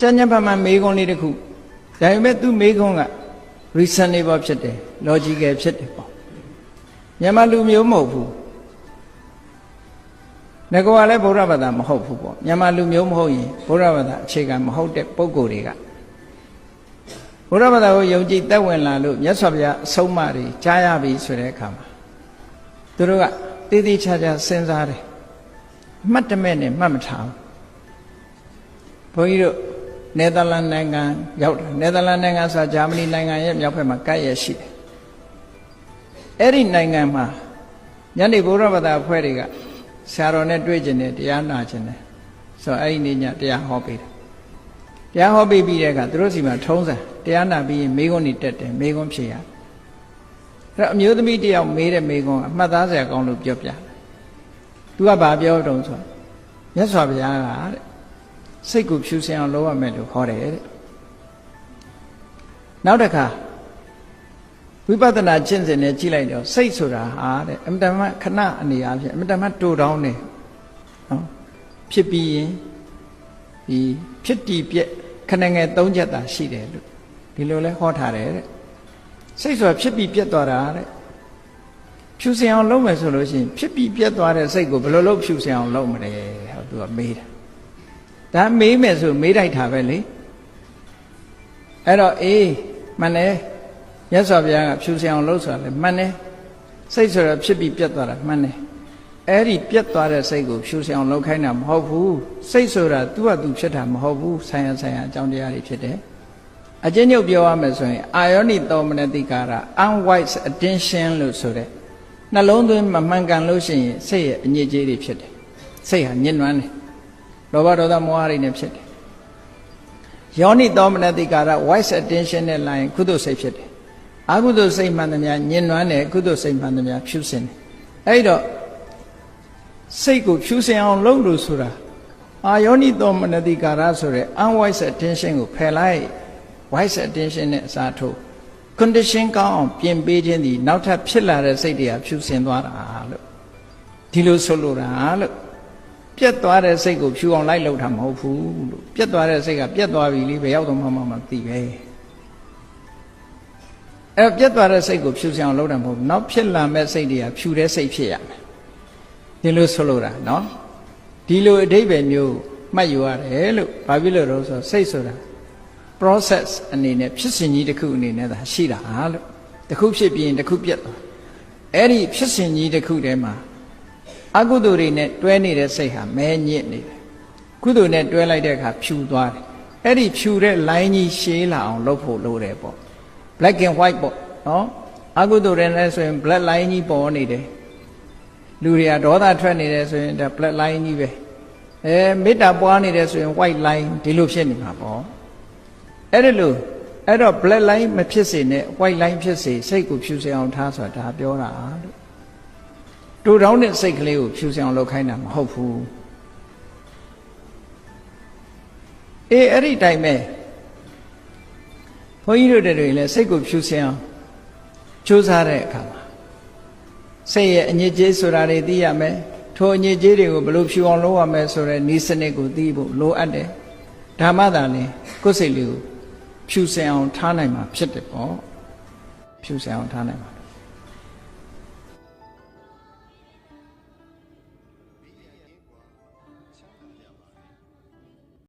ကျန်ကျန်ပါမှမေးခွန်းလေးတစ်ခုဒါပေမဲ့သူမေးခွန်းက reasonable ဖြစ်တယ် logical ဖြစ်တယ်ပေါ့မြန်မာလူမျိုးမဟုတ်ဘူးငကောကလည်းဗုဒ္ဓဘာသာမဟုတ်ဘူးပေါ့မြန်မာလူမျိုးမဟုတ်ရင်ဗုဒ္ဓဘာသာအခြေခံမဟုတ်တဲ့ပုံကိုယ်တွေကဘုရားဘာသာကိုယုံကြည်သက်ဝင်လာလို့မြတ်စွာဘုရားအဆုံးအမတွေကြားရပြီဆိုတဲ့အခါမှာသူတို့ကတည်တည်ချာချာစဉ်းစားတယ်မှတ်တမဲ့နဲ့မှတ်မထားဘူးဘုန်းကြီးတို့ နယ်သာလန်နိုင်ငံရောက်တယ်နယ်သာလန်နိုင်ငံဆိုတာဂျာမနီနိုင်ငံရဲ့မြောက်ဘက်မှာကပ်ရရှိတယ်အဲ့ဒီနိုင်ငံမှာညနေဘုရားဘာသာအဖွဲ့တွေကဆရာတော်နဲ့တွေ့ကျင်တယ်တရားနာကျင်တယ်ဆိုတော့အဲ့ဒီနေ့ညတရားဟောပေးတယ်တရားဟောပေးပြီးတဲ့အခါသူတို့စီမှာထုံးစံတရားနာပြီးရင်မိဂုံးနေတက်တယ်မိဂုံးဖြေရအဲ့တော့အမျိုးသမီးတယောက်မေးတဲ့မိဂုံးကအမှတ်သားစရာကောင်းလို့ပြောပြတယ်သူကဘာပြောတုံးဆိုမြတ်စွာဘုရားကတဲ့ စိတ်ကိုဖြူစင်အောင်လုပ်ရမယ်လို့ဟောတယ်တဲ့နောက်တစ်ခါဝိပဿနာကျင့်စဉ်နဲ့ကြည့်လိုက်တော့စိတ်ဆိုတာဟာတဲ့အမတမခဏအနေအားဖြင့်အမတမတူတောင်းနေနော်ဖြစ်ပြီးရင်ဒီဖြစ်တည်ပြက်ခဏငယ်၃ချက်သာရှိတယ်လို့ဒီလိုလဲဟောထားတယ်တဲ့စိတ်ဆိုတာဖြစ်ပြီးပြက်သွားတာတဲ့ဖြူစင်အောင်လုပ်မယ်ဆိုလို့ရှိရင်ဖြစ်ပြီးပြက်သွားတဲ့စိတ်ကိုဘယ်လိုလုပ်ဖြူစင်အောင်လုပ်မလဲဟောသူကမေးတာ ဒါမေးမယ်ဆိုမေးလိုက်တာပဲလေအဲ့တော့အေးမှန်တယ်မြတ်စွာဘုရားကဖြူစင်အောင်လုပ်ဆိုတာလေမှန်တယ်စိတ်ဆိုတာဖြစ်ပြီးပြက်သွားတာမှန်တယ်အဲ့ဒီပြက်သွားတဲ့စိတ်ကိုဖြူစင်အောင်လုပ်ခိုင်းတာမဟုတ်ဘူးစိတ်ဆိုတာသူ့ဟာသူဖြစ်တာမဟုတ်ဘူးဆိုင်ရာဆိုင်ရာအကြောင်းတရားတွေဖြစ်တယ်အကျဉ်းချုပ်ပြောရမယ်ဆိုရင်အာယောနိသောမနတိကာရ unwise attention လို့ဆိုတဲ့နှလုံးသွင်းမမှန်ကန်လို့ရှိရင်စိတ်ရဲ့အညစ်အကြေးတွေဖြစ်တယ်စိတ်ဟာညှဉ်းနှွမ်းတယ် လောဘဒေါသမောဟတွေနဲ့ဖြစ်တယ်ယောနိသောမနတိကာရ wise attention နဲ့လာရင်ကုသိုလ်စိတ်ဖြစ်တယ်အကုသိုလ်စိတ်မှန်သမျှညှဉ်းနှွမ်းတယ်ကုသိုလ်စိတ်မှန်သမျှဖြူစင်တယ်အဲ့တော့စိတ်ကိုဖြူစင်အောင်လုပ်လို့ဆိုတာအာယောနိသောမနတိကာရဆိုတဲ့ unwise attention ကိုဖယ်လိုက် wise attention နဲ့အစားထိုး condition ကောင်းအောင်ပြင်ပေးခြင်းဒီနောက်ထပ်ဖြစ်လာတဲ့စိတ်တွေကဖြူစင်သွားတာလို့ဒီလိုဆိုလိုတာလို့ ပြက်သွားတဲ့စိတ်ကိုဖြူအောင်လိုက်လုပ်တာမဟုတ်ဘူးလို့ပြက်သွားတဲ့စိတ်ကပြက်သွားပြီလေဘယ်ရောက်တော့မှမမသိပဲအဲ့ပြက်သွားတဲ့စိတ်ကိုဖြူစင်အောင်လုပ်တာမဟုတ်ဘူးနောက်ဖြစ်လာမဲ့စိတ်တွေကဖြူတဲ့စိတ်ဖြစ်ရမယ်ဒီလိုဆိုလိုတာနော်ဒီလိုအဓိပ္ပာယ်မျိုးမှတ်ယူရတယ်လို့ဘာဖြစ်လို့တော့ဆိုစိတ်ဆိုတာ process အနေနဲ့ဖြစ်စဉ်ကြီးတစ်ခုအနေနဲ့သာရှိတာလို့တစ်ခုဖြစ်ပြီးရင်တစ်ခုပြတ်သွားအဲ့ဒီဖြစ်စဉ်ကြီးတစ်ခုထဲမှာ အကုသိုလ်တွေနဲ့တွဲနေတဲ့စိတ်ဟာမဲညစ်နေတယ်ကုသိုလ်နဲ့တွဲလိုက်တဲ့အခါဖြူသွားတယ်အဲ့ဒီဖြူတဲ့ line ကြီးရှည်လာအောင်လုပ်ဖို့လိုတယ်ပေါ့ black and white ပေါ့နော်အကုသိုလ်တွေနဲ့ဆိုရင် black line ကြီးပေါ်နေတယ်လူတွေကဒေါသထွက်နေတယ်ဆိုရင်ဒါ black line ကြီးပဲအဲမေတ္တာပွားနေတယ်ဆိုရင် white line ဒီလိုဖြစ်နေမှာပေါ့အဲ့ဒါလို့အဲ့တော့ black line မဖြစ်စေနဲ့ white line ဖြစ်စေစိတ်ကိုဖြူစင်အောင်ထားဆိုတာဒါပြောတာလို့ တူတောင်းတဲ့စိတ်ကလေးကိုဖြူစင်အောင်လုပ်ခိုင်းတာမဟုတ်ဘူးအေးအဲ့ဒီတိုင်းပဲဘုန်းကြီးတို့တွေလည်းစိတ်ကိုဖြူစင်အောင်ကြိုးစားတဲ့အခါမှာစိတ်ရဲ့အညစ်အကြေးဆိုတာတွေသိရမယ်ထိုအညစ်အကြေးတွေကိုဘယ်လိုဖြူအောင်လုပ်ရမလဲဆိုတဲ့ဤစနစ်ကိုသိဖို့လိုအပ်တယ်ဓမ္မသာနဲ့ကိုယ်စိတ်လေးကိုဖြူစင်အောင်ထားနိုင်မှာဖြစ်တယ်ပေါ့ဖြူစင်အောင်ထားနိုင်မှာ